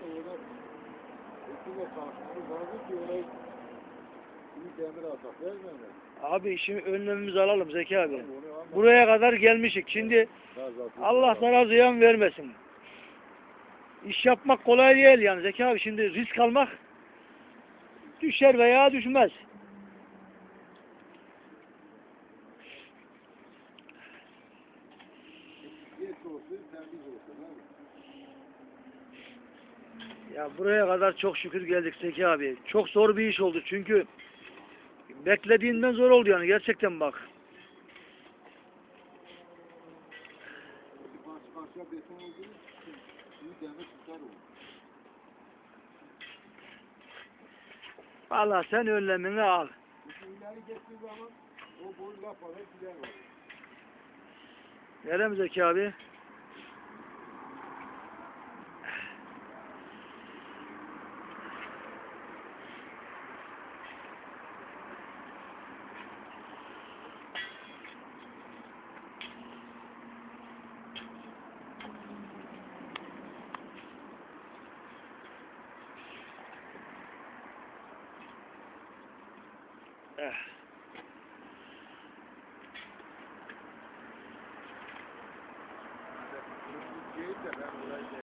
fiyat da orada Ekiyle kalktığımız vardı ki orayı demir atak vermedi. Abi işimi önlemimizi alalım Zeki abi. Buraya kadar gelmişik. Şimdi Allah sana ziyan vermesin. İş yapmak kolay değil yani Zeki abi. Şimdi risk almak düşer veya düşmez. Geç olsun, temiz olsun. Ya buraya kadar çok şükür geldik Zeki abi. Çok zor bir iş oldu çünkü beklediğinden zor oldu yani gerçekten bak. Allah sen önlemini al. Zaman o boyu laf Eh. Geyik de ben buraya